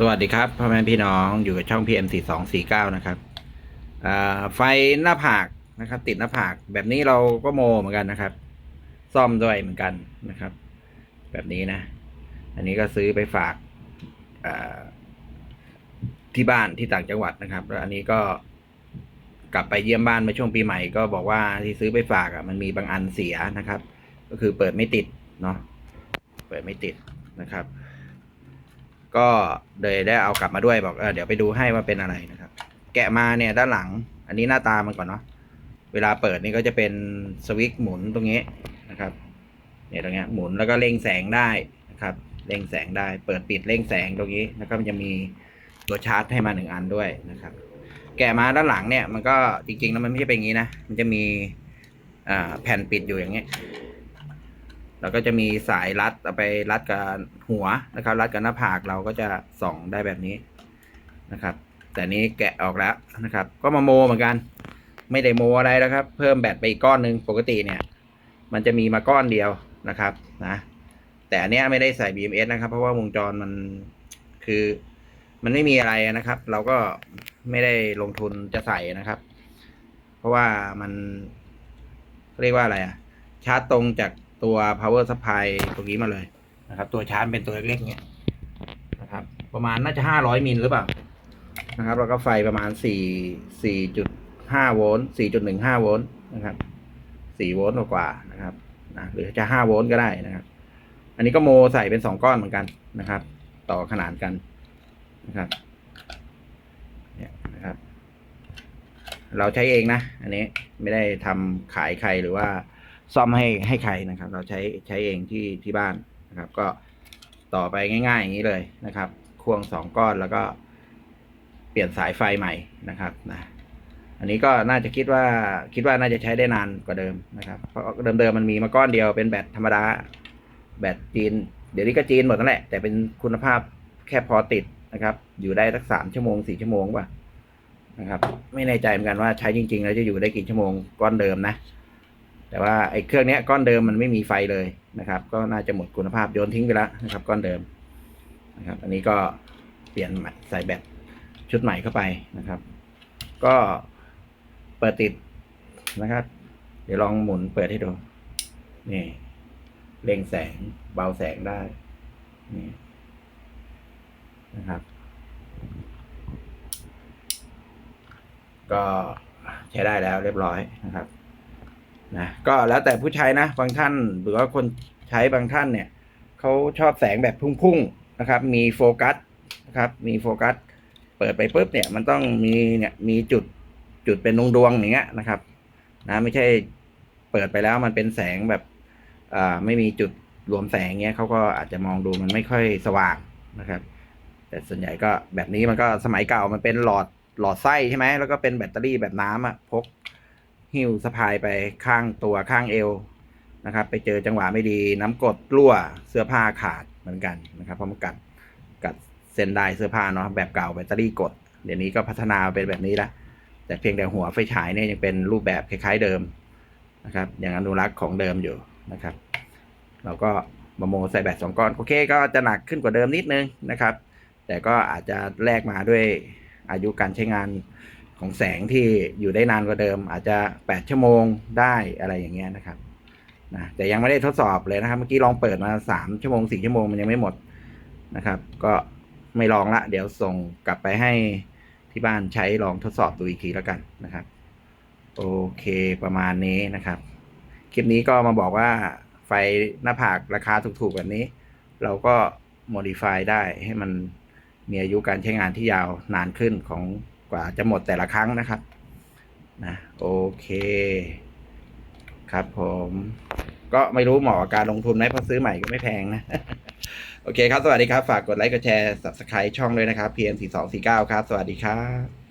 สวัสดีครับพ่อแม่พี่น้องอยู่กับช่อง PM 4 2 4 9 นะครับไฟหน้าผากนะครับ ติดหน้าผากแบบนี้เราก็โมเหมือนกันนะครับ ซ่อมด้วยเหมือนกันนะครับ แบบนี้นะ อันนี้ก็ซื้อไปฝากที่บ้านที่ต่างจังหวัดนะครับ แล้วอันนี้ก็กลับไปเยี่ยมบ้านมื่อช่วงปีใหม่ก็บอกว่าที่ซื้อไปฝากอะมันมีบางอันเสียนะครับ ก็คือเปิดไม่ติดเนาะเปิดไม่ติดนะครับ ก็เลยได้เอากลับมาด้วยบอกเออเดี๋ยวไปดูให้ว่าเป็นอะไรนะครับ แกะมาเนี่ยด้านหลัง อันนี้หน้าตามันก่อนเนาะเวลาเปิดนี่ก็จะเป็นสวิตช์หมุนตรงนี้นะครับเนี่ยตรงเนี้ยหมุนแล้วก็เร่งแสงได้นะครับเร่งแสงได้เปิดปิดเร่งแสงตรงนี้แล้วก็มันจะมีตัวชาร์จให้มาหนึ่งอันด้วยนะครับ แกะมาด้านหลังเนี่ยมันก็จริงๆแล้วมันไม่ใช่เป็นอย่างนี้นะมันจะมีแผ่นปิดอยู่อย่างนี้ แล้วก็จะมีสายรัดเอาไปรัดกับหัวนะครับ รัดกับหน้าผากเราก็จะส่องได้แบบนี้นะครับ แต่นี้แกะออกแล้วนะครับ ก็มาโมเหมือนกัน ไม่ได้โมอะไรแล้วครับ เพิ่มแบตไปอีกก้อนหนึ่งปกติเนี่ย มันจะมีมาก้อนเดียวนะครับนะแต่อันเนี้ยไม่ได้ใส่ BMS นะครับ เพราะว่าวงจรมันคือมันไม่มีอะไรนะครับ เราก็ไม่ได้ลงทุนจะใส่นะครับ เพราะว่ามันเรียกว่าอะไรอะชาร์จตรงจาก ตัว power supply ตรงนี้มาเลยนะครับ ตัวชาร์จเป็นตัวเล็กๆเนี่ยนะครับ ประมาณน่าจะห้าร้อยมิลหรือเปล่านะครับ แล้วก็ไฟประมาณสี่สี่จุดห้าโวลต์สี่จุดหนึ่งห้าโวลต์นะครับสี่โวลต์กว่านะครับนะหรือจะห้าโวลต์ก็ได้นะครับ อันนี้ก็โมใส่เป็นสองก้อนเหมือนกันนะครับ ต่อขนานกันนะครับเนี่ยนะครับ เราใช้เองนะ อันนี้ไม่ได้ทำขายใครหรือว่า ซ่อมให้ให้ใครนะครับ เราใช้ใช้เองที่ที่บ้านนะครับ ก็ต่อไปง่ายๆอย่างนี้เลยนะครับควงสองก้อนแล้วก็เปลี่ยนสายไฟใหม่นะครับนะอันนี้ก็น่าจะคิดว่าคิดว่าน่าจะใช้ได้นานกว่าเดิมนะครับเพราะเดิมๆมันมีมาก้อนเดียวเป็นแบตธรรมดาแบตจีน เดี๋ยวนี้ก็จีนหมดนั่นแหละแต่เป็นคุณภาพแค่พอติดนะครับ อยู่ได้สักสามชั่วโมงสี่ชั่วโมงป่ะนะครับ ไม่แน่ใจเหมือนกันว่าใช้จริงๆแล้วจะอยู่ได้กี่ชั่วโมงก้อนเดิมนะ แต่ว่าไอ้เครื่องนี้ก้อนเดิมมันไม่มีไฟเลยนะครับ ก็น่าจะหมดคุณภาพโยนทิ้งไปแล้วนะครับ ก้อนเดิมนะครับ อันนี้ก็เปลี่ยนใหม่ใส่แบตชุดใหม่เข้าไปนะครับ ก็เปิดติดนะครับ เดี๋ยวลองหมุนเปิดให้ดูนี่เร่งแสงเบาแสงได้นี่นะครับ ก็ใช้ได้แล้วเรียบร้อยนะครับ นะก็แล้วแต่ผู้ใช้นะ บางท่านหรือว่าคนใช้บางท่านเนี่ยเขาชอบแสงแบบพุ่งๆนะครับ มีโฟกัสนะครับมีโฟกัส เปิดไปปุ๊บเนี่ยมันต้องมีเนี่ยมีจุดจุดเป็นดวงดวงอย่างเงี้ยนะครับนะไม่ใช่เปิดไปแล้วมันเป็นแสงแบบอ่าไม่มีจุดรวมแสงเงี้ยเขาก็อาจจะมองดูมันไม่ค่อยสว่างนะครับ แต่ส่วนใหญ่ก็แบบนี้มันก็สมัยเก่ามันเป็นหลอดหลอดไส้ใช่ไหมแล้วก็เป็นแบตเตอรี่แบบน้ำอะพก หิ้วสะพายไปข้างตัวข้างเอวนะครับ ไปเจอจังหวะไม่ดี น้ำกดรั่วเสื้อผ้าขาดเหมือนกันนะครับ เพราะมันกัดกัดเส้นได้เสื้อผ้าเนาะแบบเก่าแบตเตอรี่กด เดี๋ยวนี้ก็พัฒนาเป็นแบบนี้ละแต่เพียงแต่หัวไฟฉายเนี่ยยังเป็นรูปแบบคล้าย ๆเดิมนะครับยังอนุรักษ์ของเดิมอยู่นะครับ เราก็มาโมใส่แบตสองก้อนโอเคก็จะหนักขึ้นกว่าเดิมนิดนึงนะครับ แต่ก็อาจจะแลกมาด้วยอายุการใช้งาน ของแสงที่อยู่ได้นานกว่าเดิม อาจจะแปดชั่วโมงได้อะไรอย่างเงี้ยนะครับนะแต่ยังไม่ได้ทดสอบเลยนะครับ เมื่อกี้ลองเปิดมาสามชั่วโมงสี่ชั่วโมงมันยังไม่หมดนะครับ ก็ไม่ลองละ เดี๋ยวส่งกลับไปให้ที่บ้านใช้ลองทดสอบดูอีกทีแล้วกันนะครับ โอเคประมาณนี้นะครับ คลิปนี้ก็มาบอกว่าไฟหน้าผากราคาถูกๆแบบนี้ เราก็ modify ได้ให้มันมีอายุการใช้งานที่ยาวนานขึ้นของ กว่าจะหมดแต่ละครั้งนะครับนะโอเค ครับผมก็ไม่รู้เหมาะกับการลงทุนไหมเพราะซื้อใหม่ก็ไม่แพงนะ โอเคครับ สวัสดีครับ ฝากกดไลค์กดแชร์ subscribe ช่องด้วยนะครับ PM 4 2 4 9ครับ สวัสดีครับ